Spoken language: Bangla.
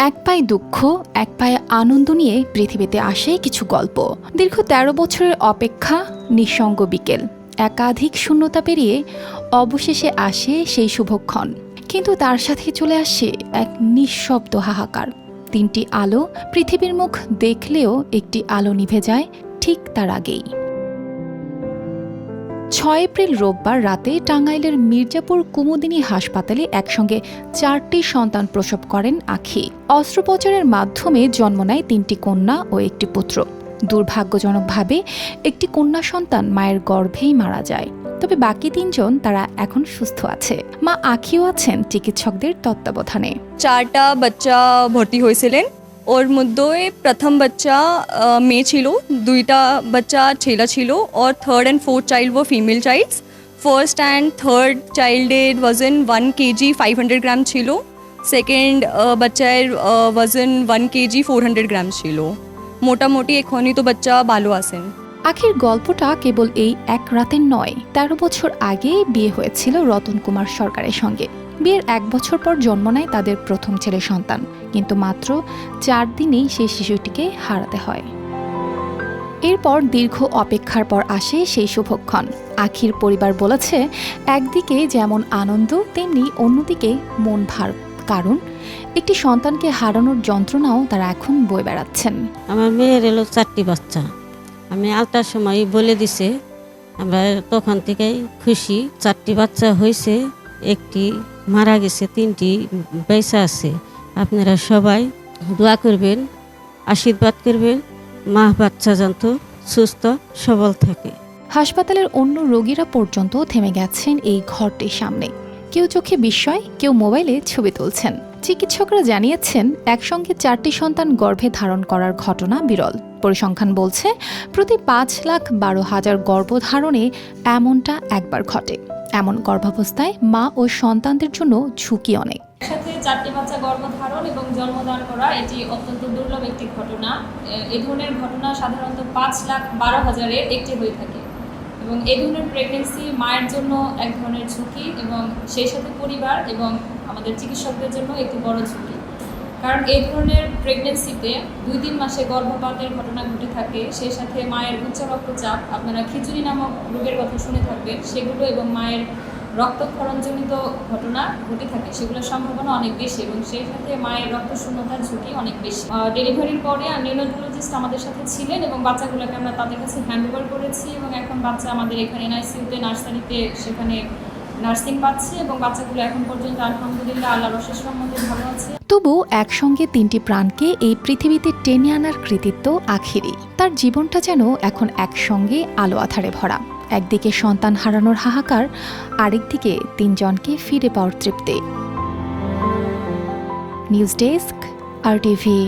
এক পায়ে দুঃখ, এক পায়ে আনন্দ নিয়ে পৃথিবীতে আসে কিছু গল্প। দীর্ঘ ১৩ বছরের অপেক্ষা, নিঃসঙ্গ বিকেল। একাধিক শূন্যতা পেরিয়ে অবশেষে আসে সেই শুভক্ষণ। কিন্তু তার সাথে চলে আসে এক নিঃশব্দ হাহাকার। তিনটি আলো পৃথিবীর মুখ দেখলেও একটি আলো নিভে যায় ঠিক তার আগেই। ছয় এপ্রিল রোববার রাতে টাঙ্গাইলের মির্জাপুর কুমুদিনী হাসপাতালে একসঙ্গে চারটি সন্তান প্রসব করেন আখি। অস্ত্রোপচারের মাধ্যমে জন্ম নেয় তিনটি কন্যা ও একটি পুত্র। দুর্ভাগ্যজনকভাবে একটি কন্যা সন্তান মায়ের গর্ভেই মারা যায়। তবে বাকি তিনজন তারা এখন সুস্থ আছে। মা আখিও আছেন চিকিৎসকদের তত্ত্বাবধানে। চারটা বাচ্চা ভর্তি হয়েছিলেন। ওর মধ্যে প্রথম বাচ্চা মেয়ে ছিল দুইটা বাচ্চা ছেলে ছিল আর third and fourth child O female childs first and third চাইল্ডের ওয়াজন one kg five hundred gram ছিল সেকেন্ড বাচ্চার ওয়াজন one kg four hundred gram ছিল মোটামুটি এখনই তো বাচ্চা ভালো আছেন আখির গল্পটা কেবল এই এক রাতের নয়, তেরো বছর আগে বিয়ে হয়েছিল রতন কুমার সরকারের সঙ্গে। বিয়ের এক বছর পর জন্ম নেয় তাদের প্রথম ছেলে সন্তান, কিন্তু মাত্র চার দিনেই সেই শিশুটিকে হারাতে হয়। এরপর দীর্ঘ অপেক্ষার পর আসে সেই শুভক্ষণ। আখির পরিবার বলেছে, একদিকে যেমন আনন্দ, তেমনি অন্যদিকে মন ভার কারণ, একটি সন্তানকে হারানোর যন্ত্রণাও তারা এখন বয়ে বেড়াচ্ছেন। আমার মেয়ের এলো চারটি বাচ্চা। আমি আলতার সময় বলে দিছে, আমরা তখন থেকেই খুশি। চারটি বাচ্চা হয়েছে, একটি মারা গেছে, তিনটি বেঁচে আছে। আপনারা সবাই দোয়া করবেন, আশীর্বাদ করবেন, মা বাচ্চা জানতো সুস্থ, সবল থাকে। হাসপাতালের অন্য রোগীরা পর্যন্ত থেমে গেছেন এই ঘরটির সামনে। কেউ চোখে বিস্ময়, কেউ মোবাইলে ছবি তুলছেন। চিকিৎসকরা জানিয়েছেন, একসঙ্গে চারটি সন্তান গর্ভে ধারণ করার ঘটনা বিরল। পরিসংখ্যান বলছে, প্রতি পাঁচ লাখ বারো হাজার গর্ভধারণে এমনটা একবার ঘটে। এমন গর্ভাবস্থায় মা ও সন্তানদের জন্য ঝুঁকি অনেক। একসাথে চারটি বাচ্চা গর্ভধারণ এবং জন্মদান করা, এটি অত্যন্ত দুর্লভ একটি ঘটনা। এ- এ ধরনের ঘটনা সাধারণত পাঁচ লাখ বারো হাজারে একটি হয়ে থাকে এবং এই ধরনের প্রেগনেন্সি মায়ের জন্য এক ধরনের ঝুঁকি এবং সেই সাথে পরিবার এবং আমাদের চিকিৎসকদের জন্য একটি বড় ঝুঁকি। কারণ এই ধরনের প্রেগনেন্সিতে দুই তিন মাসে গর্ভপাতের ঘটনা ঘটে থাকে, সেই সাথে মায়ের উচ্চ রক্তচাপ আপনারা খিচুড়ি নামক রোগের কথা শুনে থাকবেন, সেগুলো এবং মায়ের রক্তক্ষরণজনিত ঘটনা ঘটে থাকে, সেগুলোর সম্ভাবনা অনেক বেশি এবং সেই সাথে মায়ের রক্ত শূন্যতার ঝুঁকি অনেক বেশি। ডেলিভারির পরে নিউরোলজিস্ট আমাদের সাথে ছিলেন এবং বাচ্চাগুলোকে আমরা তাদের কাছে হ্যান্ড ওভার করেছি এবং এখন বাচ্চা আমাদের এখানে এনআইসিউতে নার্সারিতে সেখানে নার্সিং পাচ্ছে এবং বাচ্চাগুলো এখন পর্যন্ত আলহামদুলিল্লাহ আল্লাহ রশেষ সম্বন্ধে ভালো আছে। তবু একসঙ্গে তিনটি প্রাণকে এই পৃথিবীতে টেনে আনার কৃতিত্ব আখিরই তার জীবনটা যেন এখন একসঙ্গে আলো আধারে ভরা। একদিকে সন্তান হারানোর হাহাকার, আরেকদিকে তিনজনকে ফিরে পাওয়ার তৃপ্তি। News desk, R TV